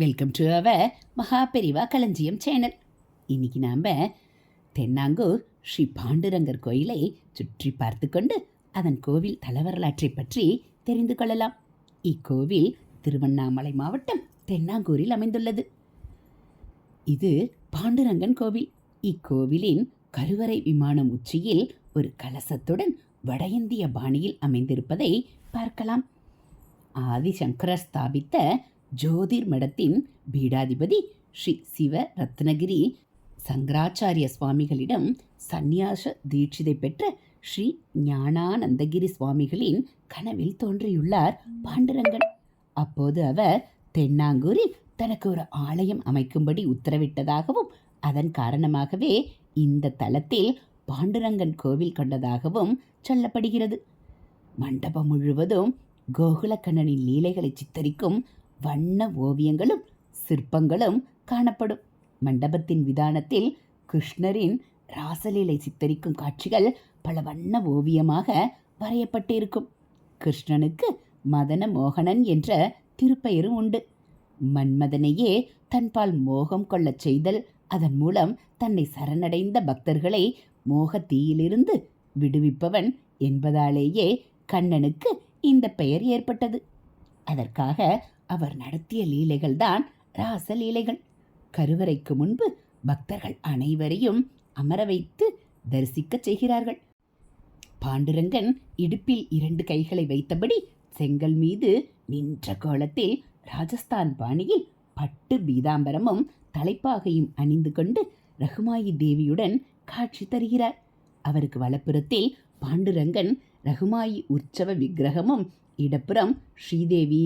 Welcome to அவ மகா பெரிவா களஞ்சியம் சேனல் இன்னைக்கு நாம் தென்னாங்கூர் ஸ்ரீ பாண்டுரங்கர் கோயிலை சுற்றி பார்த்து கொண்டு அதன் கோவில் தலவரலாற்றை பற்றி தெரிந்து கொள்ளலாம். இக்கோவில் திருவண்ணாமலை மாவட்டம் தென்னாங்கூரில் அமைந்துள்ளது. இது பாண்டுரங்கன் கோவில். இக்கோவிலின் கருவறை விமானம் உச்சியில் ஒரு கலசத்துடன் வட இந்திய பாணியில் அமைந்திருப்பதை பார்க்கலாம். ஆதிசங்கரர் ஸ்தாபித்த ஜோதிர் மடத்தின் பீடாதிபதி ஸ்ரீ சிவ ரத்னகிரி சங்கராச்சாரிய சுவாமிகளிடம் சந்நியாச தீட்சிதை பெற்ற ஸ்ரீ ஞானானந்தகிரி சுவாமிகளின் கனவில் தோன்றியுள்ளார் பாண்டுரங்கன். அப்போது அவர் தென்னாங்கூரில் தனக்கு ஒரு ஆலயம் அமைக்கும்படி உத்தரவிட்டதாகவும் அதன் காரணமாகவே இந்த தலத்தில் பாண்டுரங்கன் கோவில் கொண்டதாகவும் சொல்லப்படுகிறது. மண்டபம் முழுவதும் கோகுலக்கண்ணனின் லீலைகளை சித்தரிக்கும் வண்ண ஓவியங்களும் சிற்பங்களும் காணப்படும். மண்டபத்தின் விதானத்தில் கிருஷ்ணரின் ராசலீலை சித்தரிக்கும் காட்சிகள் பல வண்ண ஓவியமாக வரையப்பட்டிருக்கும். கிருஷ்ணனுக்கு மதன மோகனன் என்ற திருப்பெயரும் உண்டு. மன்மதனையே தன்பால் மோகம் கொள்ளச் செய்தல் அதன் மூலம் தன்னை சரணடைந்த பக்தர்களை மோகத்தீயிலிருந்து விடுவிப்பவன் என்பதாலேயே கண்ணனுக்கு இந்த பெயர் ஏற்பட்டது. அதற்காக அவர் நடத்திய லீலைகள்தான் ராச லீலைகள். கருவறைக்கு முன்பு பக்தர்கள் அனைவரையும் அமர வைத்து தரிசிக்கச் செய்கிறார்கள். பாண்டுரங்கன் இடுப்பில் இரண்டு கைகளை வைத்தபடி செங்கல் மீது நின்ற கோலத்தில் ராஜஸ்தான் பாணியில் பட்டு பீதாம்பரமும் தலைப்பாகையும் அணிந்து கொண்டு ரகுமாயி தேவியுடன் காட்சி தருகிறார். அவருக்கு வலப்புறத்தில் பாண்டுரங்கன் ரகுமாயி உற்சவ விக்கிரகமும் இடப்புறம் ஸ்ரீதேவி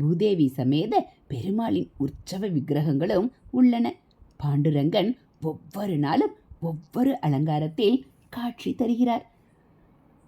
பூதேவி சமேத பெருமாளின் உற்சவ விக்கிரகங்களும் உள்ளன. பாண்டுரங்கன் ஒவ்வொரு நாளும் ஒவ்வொரு அலங்காரத்தில் காட்சி தருகிறார்.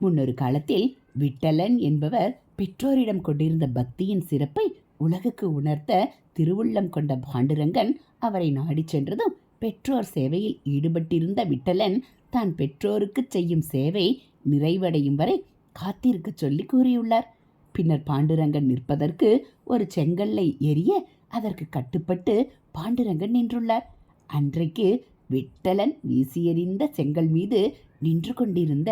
முன்னொரு காலத்தில் விட்டலன் என்பவர் பெற்றோரிடம் கொண்டிருந்த பக்தியின் சிறப்பை உலகுக்கு உணர்த்த திருவுள்ளம் கொண்ட பாண்டுரங்கன் அவரை நாடி சென்றதும் பெற்றோர் சேவையில் ஈடுபட்டிருந்த விட்டலன் தான் பெற்றோருக்கு செய்யும் சேவை நிறைவடையும் வரை காத்திருக்க சொல்லி கூறியுள்ளார். பின்னர் பாண்டுரங்கன் நிற்பதற்கு ஒரு செங்கல்லை எரிய அதற்கு கட்டுப்பட்டு பாண்டுரங்கன் நின்றுள்ளார். அன்றைக்கு விட்டலன் வீசியெறிந்த செங்கல் மீது நின்று கொண்டிருந்த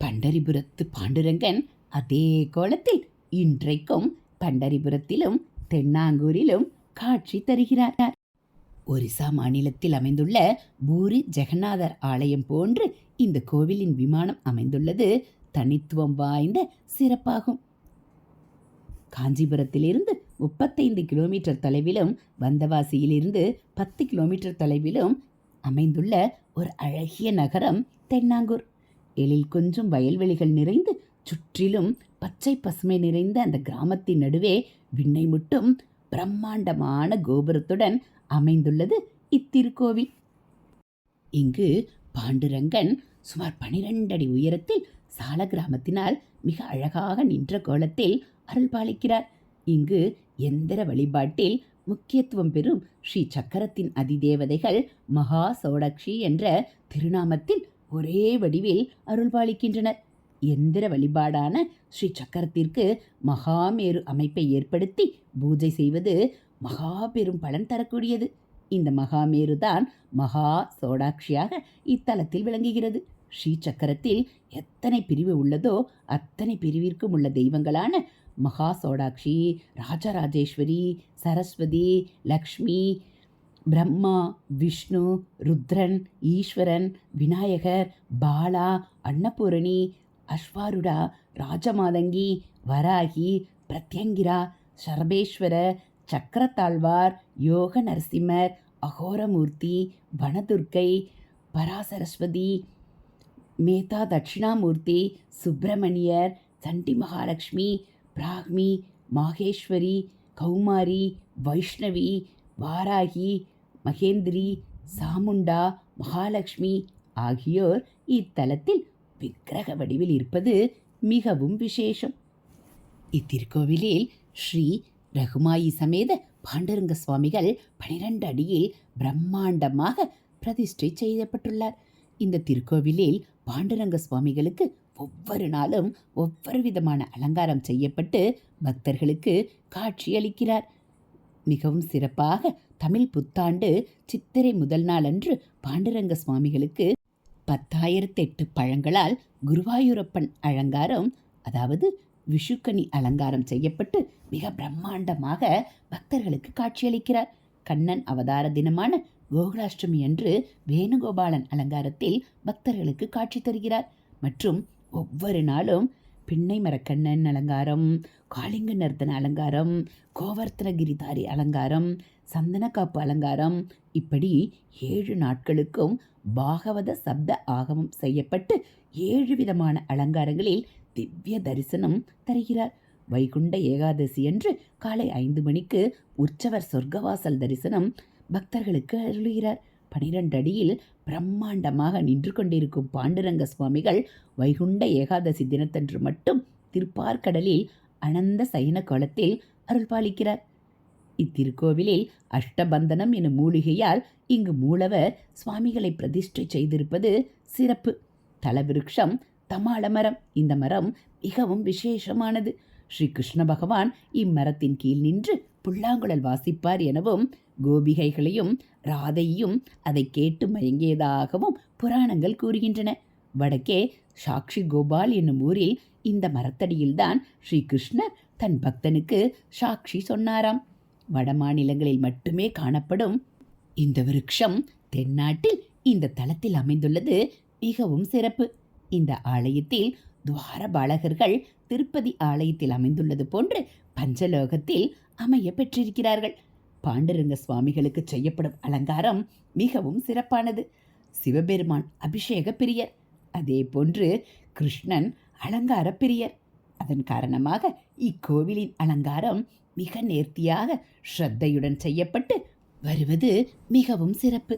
பண்டரிபுரத்து பாண்டுரங்கன் அதே கோலத்தில் இன்றைக்கும் பண்டரிபுரத்திலும் தென்னாங்கூரிலும் காட்சி தருகிறார். ஒரிசா மாநிலத்தில் அமைந்துள்ள பூரி ஜெகநாதர் ஆலயம் போன்று இந்த கோவிலின் விமானம் அமைந்துள்ளது தனித்துவம் வாய்ந்த சிறப்பாகும். காஞ்சிபுரத்திலிருந்து முப்பத்தைந்து கிலோமீட்டர் தொலைவிலும் வந்தவாசியிலிருந்து பத்து கிலோமீட்டர் தொலைவிலும் அமைந்துள்ள ஒரு அழகிய நகரம் தென்னாங்கூர். எழில் கொஞ்சம் வயல்வெளிகள் நிறைந்து சுற்றிலும் பச்சை பசுமை நிறைந்த அந்த கிராமத்தின் நடுவே விண்ணை முட்டும் பிரம்மாண்டமான கோபுரத்துடன் அமைந்துள்ளது இத்திருக்கோவில். இங்கு பாண்டுரங்கன் சுமார் பனிரெண்டு அடி உயரத்தில் சால கிராமத்தினால் மிக அழகாக நின்ற கோலத்தில் அருள்பாலிக்கிறார் இங்கு எந்திர வழிபாட்டில் முக்கியத்துவம் பெறும் ஸ்ரீ சக்கரத்தின் அதிதேவதைகள் மகா சோடக்ஷி என்ற திருநாமத்தில் ஒரே வடிவில் அருள்பாலிக்கின்றனர் எந்திர வழிபாடான ஸ்ரீ சக்கரத்திற்கு மகாமேரு அமைப்பை ஏற்படுத்தி பூஜை செய்வது மகா பெரும் பலன் தரக்கூடியது. இந்த மகாமேரு தான் மகா சோடாட்சியாக இத்தலத்தில் விளங்குகிறது. ஸ்ரீ சக்கரத்தில் எத்தனை பிரிவு உள்ளதோ அத்தனை பிரிவிற்கும் உள்ள தெய்வங்களான மகா சோடாட்சி ராஜராஜேஸ்வரி சரஸ்வதி லக்ஷ்மி பிரம்மா விஷ்ணு ருத்ரன் ஈஸ்வரன் விநாயகர் பாலா அன்னபூரணி அஸ்வாருடா ராஜமாதங்கி வராகி பிரத்யங்கிரா சரபேஸ்வர சக்கரத்தாழ்வார் யோக நரசிம்மர் அகோரமூர்த்தி வனதுர்க்கை பராசரஸ்வதி மேதா தட்சிணாமூர்த்தி சுப்பிரமணியர் சண்டி மகாலட்சுமி பிராக்மி மாகேஸ்வரி கௌமாரி வைஷ்ணவி வாராகி மகேந்திரி சாமுண்டா மகாலட்சுமி ஆகியோர் இத்தலத்தில் விக்கிரக வடிவில் இருப்பது மிகவும் விசேஷம். இத்திருக்கோவிலில் ஸ்ரீ ரகுமாயி சமேத பாண்டரங்க சுவாமிகள் பனிரெண்டு அடியில் பிரம்மாண்டமாக பிரதிஷ்டை செய்யப்பட்டுள்ளார். இந்த திருக்கோவிலில் பாண்டரங்க சுவாமிகளுக்கு ஒவ்வொரு நாளும் ஒவ்வொரு விதமான அலங்காரம் செய்யப்பட்டு பக்தர்களுக்கு காட்சியளிக்கிறார். மிகவும் சிறப்பாக தமிழ் புத்தாண்டு சித்திரை முதல் நாள் அன்று பாண்டுரங்க சுவாமிகளுக்கு பத்தாயிரத்தெட்டு பழங்களால் குருவாயூரப்பன் அலங்காரம் அதாவது விஷுக்கனி அலங்காரம் செய்யப்பட்டு மிக பிரம்மாண்டமாக பக்தர்களுக்கு காட்சியளிக்கிறார். கண்ணன் அவதார தினமான கோகுலாஷ்டமி அன்று வேணுகோபாலன் அலங்காரத்தில் பக்தர்களுக்கு காட்சி தருகிறார். மற்றும் ஒவ்வொரு நாளும் பின்னை மரக்கண்ணன் அலங்காரம் காளிங்க நர்த்தன அலங்காரம் கோவர்த்தனகிரிதாரி அலங்காரம் சந்தனக்காப்பு அலங்காரம். இப்படி ஏழு நாட்களுக்கும் பாகவத சப்த ஆகமம் செய்யப்பட்டு ஏழு விதமான அலங்காரங்களில் திவ்ய தரிசனம் தருகிறார். வைகுண்ட ஏகாதசி அன்று காலை ஐந்து மணிக்கு உற்சவர் சொர்க்கவாசல் தரிசனம் பக்தர்களுக்கு அருளுகிறார். பனிரெண்டு அடியில் பிரம்மாண்டமாக நின்று கொண்டிருக்கும் பாண்டுரங்க சுவாமிகள் வைகுண்ட ஏகாதசி தினத்தன்று மட்டும் திருப்பார்கடலில் அனந்த சயன கோலத்தில் அருள் பாலிக்கிறார் இத்திருக்கோவிலில் அஷ்டபந்தனம் எனும் மூலிகையால் இங்கு மூலவர் சுவாமிகளை பிரதிஷ்டை செய்திருப்பது சிறப்பு. தலவிருக்ஷம் தமாள மரம் இந்த மரம் மிகவும் விசேஷமானது. ஸ்ரீ கிருஷ்ண பகவான் இம்மரத்தின் கீழ் நின்று புல்லாங்குழல் வாசிப்பார் எனவும் கோபிகைகளையும் ராதையும் அதை கேட்டு மயங்கியதாகவும் புராணங்கள் கூறுகின்றன. வடக்கே சாக்ஷி கோபால் என்னும் ஊரில் இந்த மரத்தடியில்தான் ஸ்ரீகிருஷ்ணர் தன் பக்தனுக்கு சாக்ஷி சொன்னாராம். வட மாநிலங்களில் மட்டுமே காணப்படும் இந்த விருட்சம் தென்னாட்டில் இந்த தளத்தில் அமைந்துள்ளது மிகவும் சிறப்பு. இந்த ஆலயத்தில் துவாரபாலகர்கள் திருப்பதி ஆலயத்தில் அமைந்துள்ளது போன்று பஞ்சலோகத்தில் அமைய பெற்றிருக்கிறார்கள். பாண்டுரங்க சுவாமிகளுக்கு செய்யப்படும் அலங்காரம் மிகவும் சிறப்பானது. சிவபெருமான் அபிஷேக பிரியர். அதே போன்று கிருஷ்ணன் அலங்கார பிரியர். அதன் காரணமாக இக்கோவிலின் அலங்காரம் மிக நேர்த்தியாக ஸ்ரத்தையுடன் செய்யப்பட்டு வருவது மிகவும் சிறப்பு.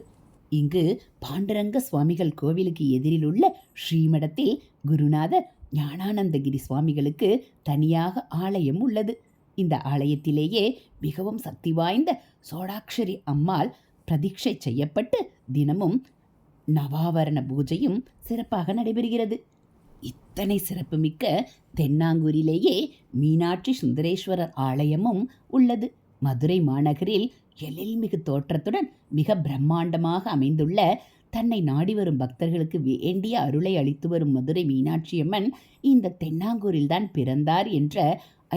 இங்கு பாண்டுரங்க சுவாமிகள் கோவிலுக்கு எதிரில் உள்ள ஸ்ரீமடத்தில் குருநாதர் ஞானானந்தகிரி சுவாமிகளுக்கு தனியாக ஆலயம் உள்ளது. இந்த ஆலயத்திலேயே மிகவும் சக்தி வாய்ந்த சோடாக்ஷரி அம்மாள் பிரதீட்சை செய்யப்பட்டு தினமும் நவாவரண பூஜையும் சிறப்பாக நடைபெறுகிறது. இத்தனை சிறப்புமிக்க தென்னாங்கூரிலேயே மீனாட்சி சுந்தரேஸ்வரர் ஆலயமும் உள்ளது. மதுரை மாநகரில் எழில்மிகு தோற்றத்துடன் மிக பிரம்மாண்டமாக அமைந்துள்ள தன்னை நாடி வரும் பக்தர்களுக்கு வேண்டிய அருளை அளித்து வரும் மதுரை மீனாட்சியம்மன் இந்த தென்னாங்கூரில்தான் பிறந்தார் என்ற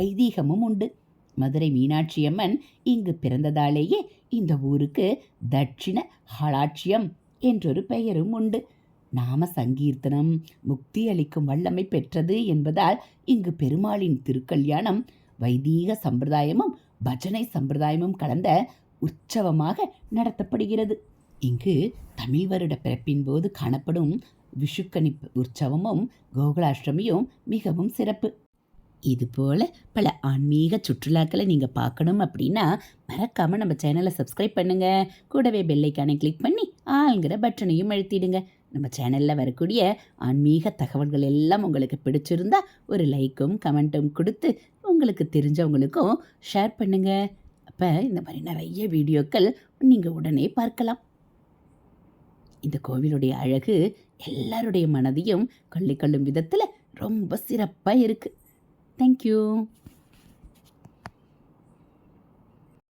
ஐதீகமும் உண்டு. மதுரை மீனாட்சியம்மன் இங்கு பிறந்ததாலேயே இந்த ஊருக்கு தட்சிண ஹலாட்சியம் என்றொரு பெயரும் உண்டு. நாம சங்கீர்த்தனம் முக்தி அளிக்கும் வல்லமை பெற்றது என்பதால் இங்கு பெருமாளின் திருக்கல்யாணம் வைதீக சம்பிரதாயமும் பஜனை சம்பிரதாயமும் கலந்த உற்சவமாக நடத்தப்படுகிறது. இங்கு தமிழ் வருட பிறப்பின் போது காணப்படும் விஷுக்கணி உற்சவமும் கோகுலாஷ்டமியும் மிகவும் சிறப்பு. இதுபோல் பல ஆன்மீக சுற்றுலாக்களை நீங்கள் பார்க்கணும் அப்படின்னா மறக்காமல் நம்ம சேனலை சப்ஸ்கிரைப் பண்ணுங்கள் கூடவே பெல்லைக்கானை கிளிக் பண்ணி ஆளுங்கிற பட்டனையும் அழுத்திடுங்க. நம்ம சேனலில் வரக்கூடிய ஆன்மீக தகவல்கள் எல்லாம் உங்களுக்கு பிடிச்சிருந்தா ஒரு லைக்கும் கமெண்ட்டும் கொடுத்து உங்களுக்கு தெரிஞ்சவங்களுக்கும் ஷேர் பண்ணுங்கள் அப்போ இந்த மாதிரி நிறைய வீடியோக்கள் நீங்கள் உடனே பார்க்கலாம். இந்த கோவிலுடைய அழகு எல்லாருடைய மனதையும் கொள்ளிக்கொள்ளும் விதத்தில் ரொம்ப சிறப்பாக இருக்குது Thank you.